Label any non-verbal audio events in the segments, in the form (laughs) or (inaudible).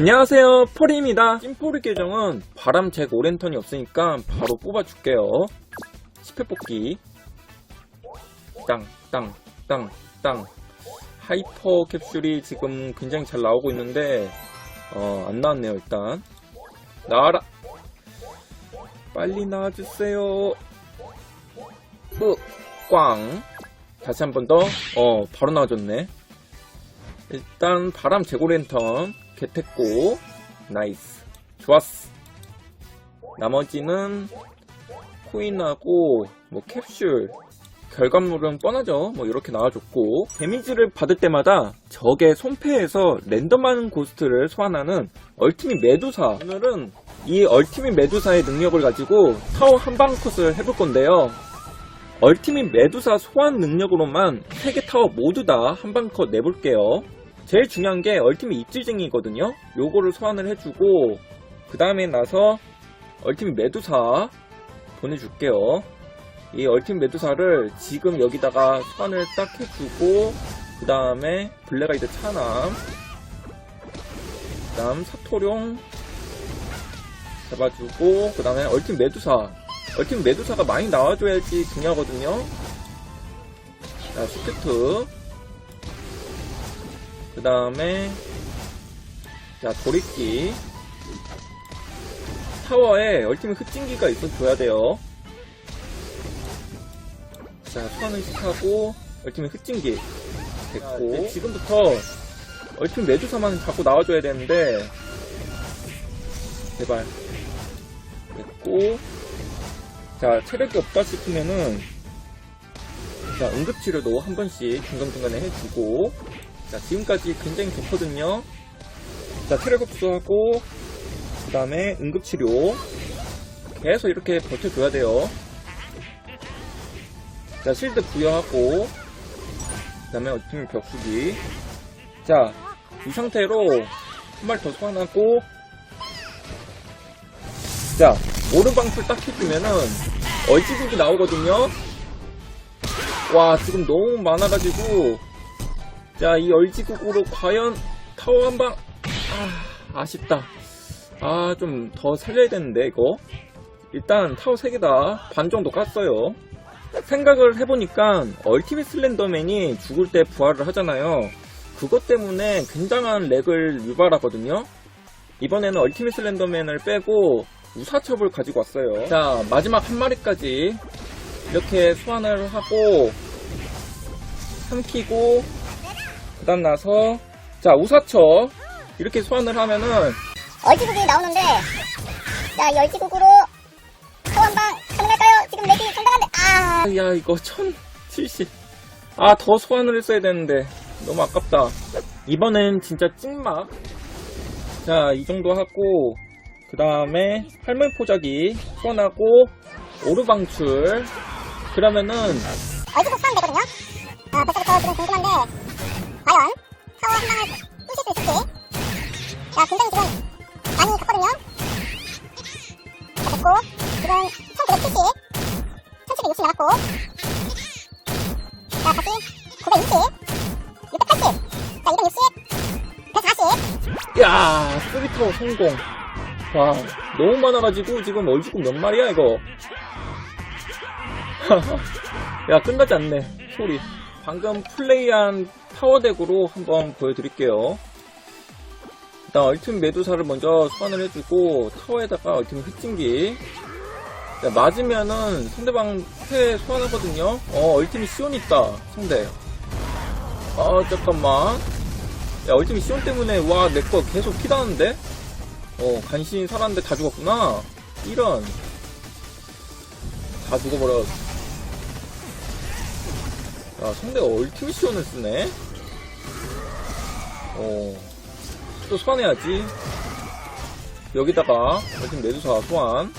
안녕하세요. 포리입니다. 찐포리 계정은 바람 잭 오랜턴이 없으니까 바로 뽑아줄게요. 10회 뽑기. 땅땅땅땅. 하이퍼 캡슐이 지금 굉장히 잘 나오고 있는데 어, 안 나왔네요 일단. 나와라. 빨리 나와주세요. 으, 꽝. 다시 한 번 더. 어 바로 나와줬네. 일단 바람 제고랜턴 개택고 나이스 좋았어 나머지는 코인하고 뭐 캡슐 결과물은 뻔하죠 뭐 이렇게 나와줬고 데미지를 받을 때마다 적의 손패에서 랜덤한 고스트를 소환하는 얼티밋 메두사 오늘은 이 얼티밋 메두사의 능력을 가지고 타워 한방 컷을 해볼 건데요 얼티밋 메두사 소환 능력으로만 3개 타워 모두 다 한방 컷 내볼게요 제일 중요한 게 얼티밋 입질쟁이거든요. 요거를 소환을 해주고 그 다음에 나서 얼티밋 메두사 보내줄게요. 이 얼티밋 메두사를 지금 여기다가 소환을 딱 해주고 그 다음에 블랙아이드 차남 그 다음 사토룡 잡아주고 그 다음에 얼티밋 메두사 얼티밋 메두사가 많이 나와줘야지 중요하거든요. 자, 스케트 그 다음에 자 도리끼 타워에 얼티밋 흡진기가 있어줘야 돼요. 자 소환을 시하고 얼티밋 흡진기 됐고. 자, 이제 지금부터 얼티밋 메두사만 자꾸 나와줘야 되는데 제발. 됐고. 자 체력이 없다 싶으면은 자 응급치료도 한 번씩 중간중간에 해주고 자, 지금까지 굉장히 좋거든요. 자, 체력 흡수하고, 그 다음에 응급치료. 계속 이렇게 버텨줘야 돼요. 자, 실드 부여하고, 그 다음에 어팀 벽수기. 자, 이 상태로 한 발 더 소환하고, 자, 오른방풀 딱 해주면은, 얼지국이 나오거든요. 와, 지금 너무 많아가지고, 자, 이 얼지국으로 과연 타워 한 방, 아, 아쉽다. 아, 좀 더 살려야 되는데, 이거. 일단 타워 3개 다 반 정도 깠어요. 생각을 해보니까 얼티밋 슬렌더맨이 죽을 때 부활을 하잖아요. 그것 때문에 굉장한 렉을 유발하거든요. 이번에는 얼티밋 슬렌더맨을 빼고 우사첩을 가지고 왔어요. 자, 마지막 한 마리까지 이렇게 소환을 하고 삼키고 그 다음 나서 자 우사처 이렇게 소환을 하면은 얼지국이 나오는데 자, 이 얼지국으로 소환방 가능할까요? 지금 렉이 상당한데 아. 아, 야 이거 1070 아 더 소환을 했어야 되는데. 너무 아깝다. 이번엔 진짜 찐막. 자 이 정도 하고 그 다음에 할머니 포자기 소환하고 오르방출. 그러면은 얼지국 소환 되거든요? 아, 벌써부터 지금 타워 야, 굉장히 지금 많이 갔거든요. 자, 됐고 지금 1970 1760 나갔고. 자, 다시 920 680 자, 260 140 야 쓰리타워 성공. 와 너무 많아가지고 지금 얼죽국 몇 마리야 이거? (laughs) 야 끝나지 않네 소리. 방금 플레이한 타워덱으로 한번 보여드릴게요. 일단 얼팀 메두사를 먼저 소환을 해주고 타워에다가 얼팀 흑진기. 자, 맞으면은 상대방 패 소환하거든요. 어 얼팀이 시온 있다 상대. 아 잠깐만. 야 얼티밋 시온 때문에 와 내 거 계속 피다는데? 어 간신히 살았는데 다 죽었구나. 이런. 다 죽어버렸 야 상대가 얼티밋 시온을 쓰네 어 또 소환해야지. 여기다가 얼티밋 메두사 소환.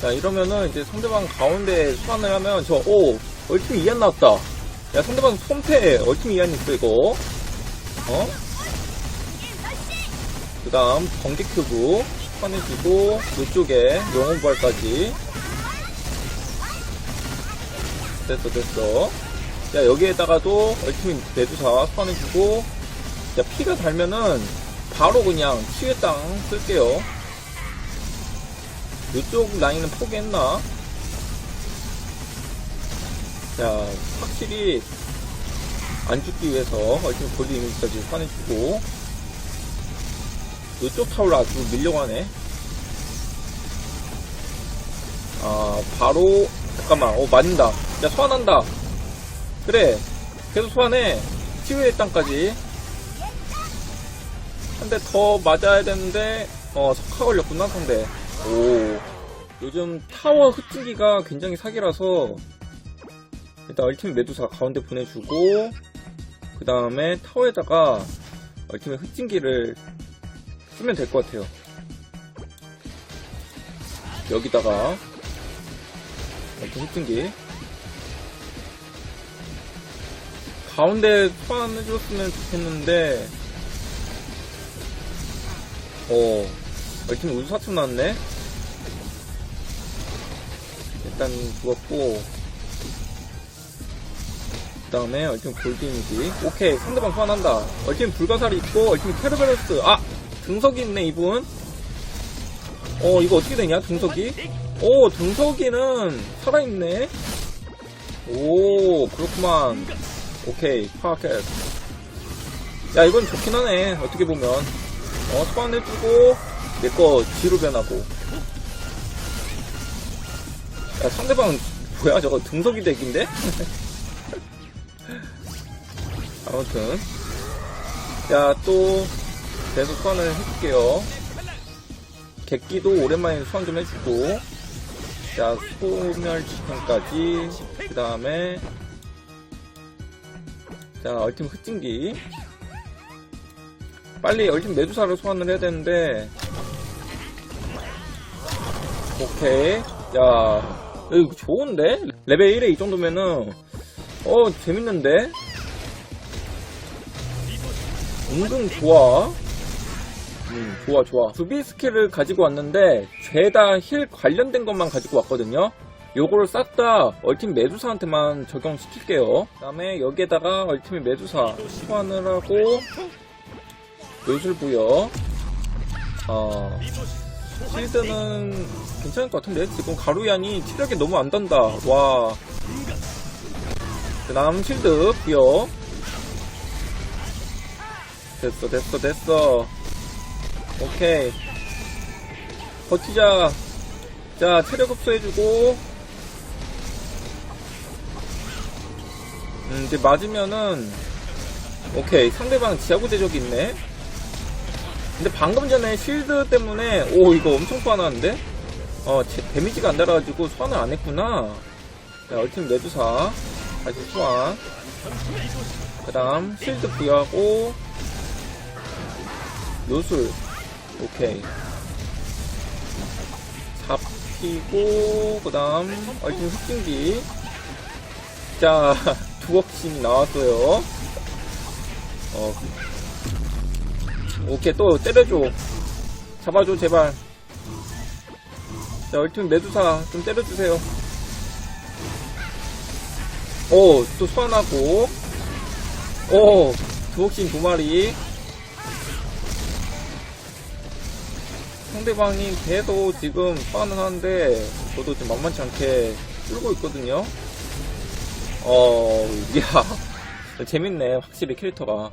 자 이러면은 이제 상대방 가운데 소환을 하면 저 오! 얼티밋 이안 나왔다. 야 상대방 손패! 얼티밋 이안 있어 이거. 어? 그 다음 번개 큐브 꺼내주고 이쪽에 영혼 부활까지. 됐어 됐어 자, 여기에다가도 얼티밋 메두사 소환해주고, 자, 피가 달면은, 바로 그냥 치유의 땅 쓸게요. 이쪽 라인은 포기했나? 자, 확실히, 안 죽기 위해서 얼티밋 골드 이미지까지 소환해주고, 이쪽 타올로 아주 밀려가네. 아, 바로, 잠깐만, 어, 맞는다. 야, 소환한다. 그래. 계속 소환해. 치유의 땅까지. 한 대 더 맞아야 되는데, 어, 석화 걸렸구나, 상대. 오. 요즘 타워 흡진기가 굉장히 사기라서, 일단 얼티밋 메두사 가운데 보내주고, 그 다음에 타워에다가 얼티밋 흡진기를 쓰면 될 것 같아요. 여기다가, 이렇게 흡진기. 가운데 소환해줬으면 좋겠는데, 어, 얼팀 우주 사투 나왔네? 일단 죽었고, 그 다음에 얼팀 골드 이미지. 오케이, 상대방 소환한다. 얼팀 불가사리 있고, 얼팀 캐르베러스. 아! 등석이 있네, 이분. 어, 이거 어떻게 되냐, 등석이? 오, 등석이는 살아있네? 오, 그렇구만. 오케이, 파켓. 야, 이건 좋긴 하네, 어떻게 보면. 어, 소환 해주고, 내 거 뒤로 변하고. 야, 상대방, 뭐야, 저거 등석이 덱인데? (laughs) 아무튼. 자, 또, 계속 소환을 해줄게요. 객기도 오랜만에 소환 좀 해주고. 자, 소멸지탱까지. 그 다음에, 자, 얼팀 흑진기. 빨리 얼팀 메두사를 소환을 해야 되는데. 오케이. 야, 이거 좋은데? 레벨 1에 이 정도면은, 어, 재밌는데? 은근 좋아. 음, 좋아, 좋아. 수비 스킬을 가지고 왔는데, 죄다 힐 관련된 것만 가지고 왔거든요? 요거를 싹 다 얼팀 메두사한테만 적용시킬게요. 그 다음에 여기에다가 얼팀 메두사 소환을 하고, 요술 부여. 어, 실드는 괜찮을 것 같은데? 지금 가루얀이 체력이 너무 안 단다. 와. 그 다음 실드 부여. 됐어, 됐어, 됐어. 오케이. 버티자. 자, 체력 흡수해주고. 음, 이제 맞으면은, 오케이. 상대방 지하구 대적이 있네. 근데 방금 전에 실드 때문에, 오, 이거 엄청 소환하는데? 어, 제- 데미지가 안 달아가지고 소환을 안 했구나. 자, 얼팀 레드사. 다시 소환. 그 다음, 실드 부여하고, 요술. 오케이. 잡히고, 그 다음, 얼팀 흑진기. 자, (laughs) 두억심이 나왔어요. 어, 오케이, 또 때려줘. 잡아줘, 제발. 자, 얼팀 메두사 좀 때려주세요. 오, 또 소환하고. 오, 두억심 두 마리. 상대방이 계속 지금 소환을 하는데, 저도 지금 만만치 않게 끌고 있거든요. 어, 이야. (laughs) 재밌네, 확실히 캐릭터가.